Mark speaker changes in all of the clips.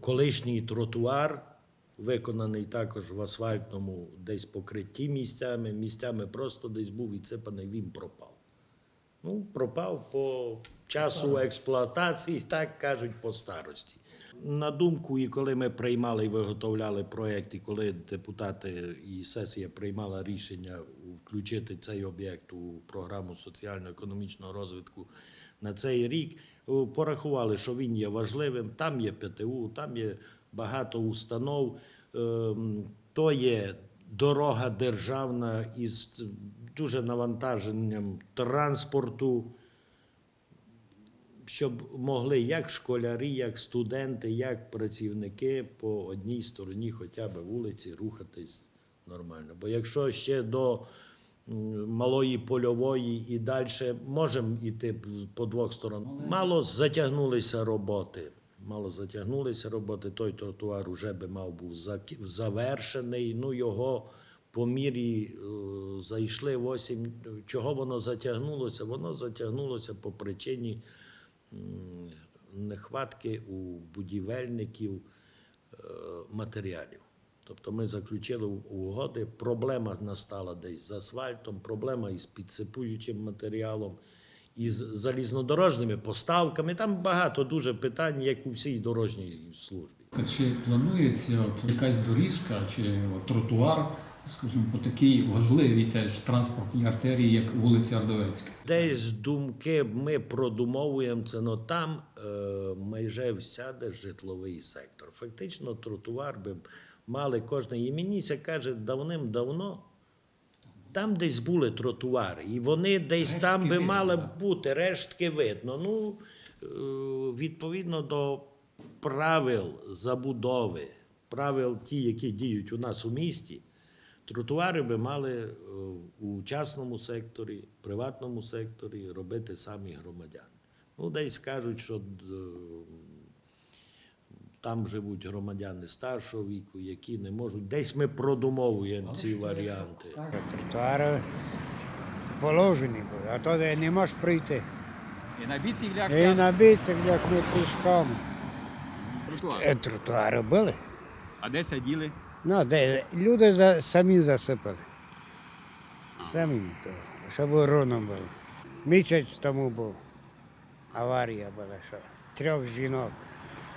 Speaker 1: колишній тротуар, виконаний також в асфальтному десь покритті місцями. Місцями просто десь був відсипаний, він пропав. Ну, пропав по часу експлуатації, так кажуть, по старості. На думку, і коли ми приймали і виготовляли проєкт, і коли депутати і сесія приймала рішення включити цей об'єкт у програму соціально-економічного розвитку на цей рік, порахували, що він є важливим. Там є ПТУ, там є багато установ. Ем, То є дорога державна із дуже навантаженням транспорту щоб могли як школярі, як студенти, як працівники по одній стороні хоча б вулиці рухатись нормально. Бо якщо ще до малої польової і далі можемо йти по двох сторонах. Мало затягнулися роботи. Мало затягнулися роботи. Той тротуар вже би мав був завершений. Ну його по мірі е, зайшли осінь. Чого воно затягнулося? Воно затягнулося по причині нехватки у будівельників е, матеріалів. Тобто ми заключили угоди. Проблема настала десь з асфальтом, проблема із підсипуючим матеріалом, із залізнодорожними поставками. Там багато дуже питань, як у всій дорожній службі.
Speaker 2: Чи планується от якась доріжка чи тротуар, скажімо, по такій важливій теж транспортній артерії, як вулиця Ардовецька?
Speaker 1: Десь думки ми продумовуємо це, але там е, майже всяде житловий сектор. Фактично, тротуар би мали кожен. І мені це каже давним-давно. Там десь були тротуари, і вони десь
Speaker 2: Рештки
Speaker 1: там би
Speaker 2: видно,
Speaker 1: мали
Speaker 2: да.
Speaker 1: бути, рештки видно. Ну, е, відповідно до правил забудови, правил ті, які діють у нас у місті, тротуари би мали е, у частному секторі, приватному секторі робити самі громадяни. Ну, десь кажуть, що е, там живуть громадяни старшого віку, які не можуть. Десь ми продумовуємо ці варіанти.
Speaker 3: Тротуари положені були, а то де не можеш прийти.
Speaker 4: І на біціклях
Speaker 3: І на біциклях ми пішком.
Speaker 4: тротуар.
Speaker 3: Е, Тротуари були.
Speaker 4: А де сиділи?
Speaker 3: Ну, де люди за, самі засипали. Самі то, щоб руно було. Місяць тому був. Аварія була, що трьох жінок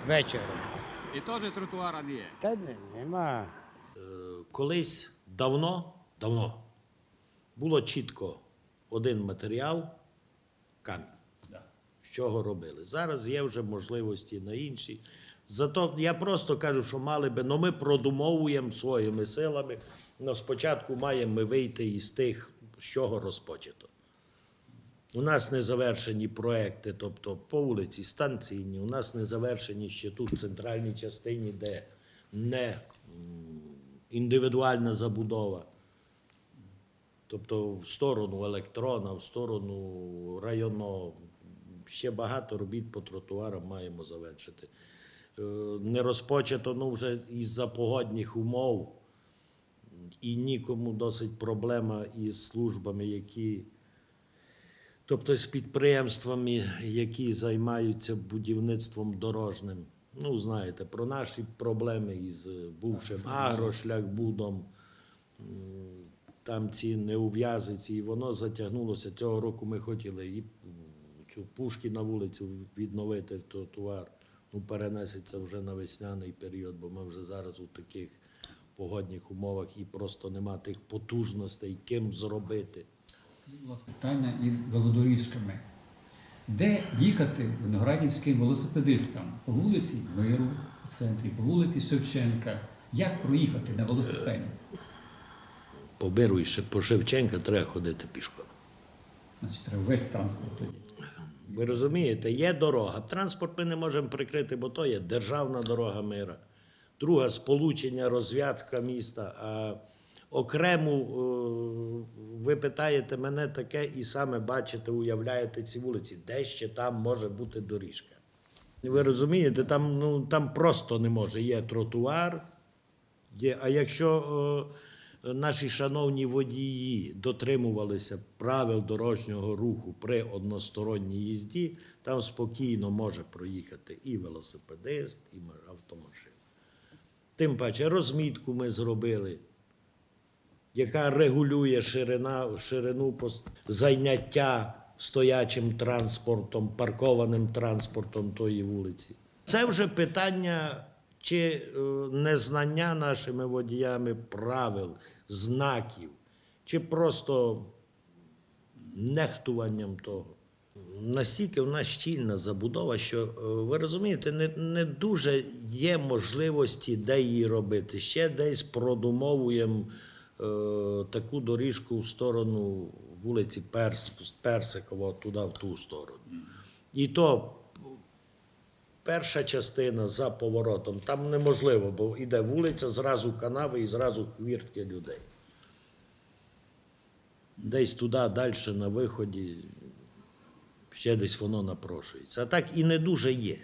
Speaker 3: вечором.
Speaker 4: І теж тротуара не є.
Speaker 3: Та не, нема.
Speaker 1: Е, колись давно, давно було чітко один матеріал камінь. З чого робили. Зараз є вже можливості на інші. Зато я просто кажу, що мали би, ну ми продумовуємо своїми силами. Ну, спочатку маємо ми вийти із тих, з чого розпочато. У нас не завершені проекти, тобто по вулиці станційні, у нас не завершені ще тут в центральній частині, де не індивідуальна забудова. Тобто в сторону електрона, в сторону районного. Ще багато робіт по тротуарам маємо завершити. Е, Не розпочато ну, вже із-за погодних умов. І нікому досить проблема із службами, які тобто з підприємствами, які займаються будівництвом дорожним. Ну, знаєте, про наші проблеми із бувшим агрошляхбудом, там ці неув'язиці, і воно затягнулося. Цього року ми хотіли і цю пушки на вулицю відновити тротуар. Ну, перенесеться вже на весняний період, бо ми вже зараз у таких погодних умовах і просто нема тих потужностей, ким зробити.
Speaker 2: Питання із велодоріжками. Де їхати виноградівським велосипедистам? По вулиці Миру у центрі, по вулиці Шевченка. Як проїхати на велосипеді?
Speaker 1: По Биру і по Шевченка треба ходити пішком.
Speaker 2: Значить, треба весь транспорт тоді.
Speaker 1: Ви розумієте, є дорога. Транспорт ми не можемо прикрити, бо то є державна дорога мира. Друга сполучення, розв'язка міста. А окрему, е, ви питаєте мене таке і саме бачите, уявляєте ці вулиці, де ще там може бути доріжка. Ви розумієте, там, ну, там просто не може. Є тротуар, Є, а якщо е, наші шановні водії дотримувалися правил дорожнього руху при односторонній їзді, там спокійно може проїхати і велосипедист, і ма- автомашина. Тим паче розмітку ми зробили, яка регулює ширина, ширину зайняття стоячим транспортом, паркованим транспортом тої вулиці. Це вже питання чи е, незнання нашими водіями правил, знаків, чи просто нехтуванням того. Настільки в нас щільна забудова, що е, ви розумієте, не, не дуже є можливості, де її робити. Ще десь продумовуємо таку доріжку в сторону вулиці Перс, Персикова, туди, в ту сторону. І то перша частина за поворотом, там неможливо, бо йде вулиця, зразу канави і зразу хвіртки людей. Десь туди, далі на виході, ще десь воно напрошується. А так і не дуже є.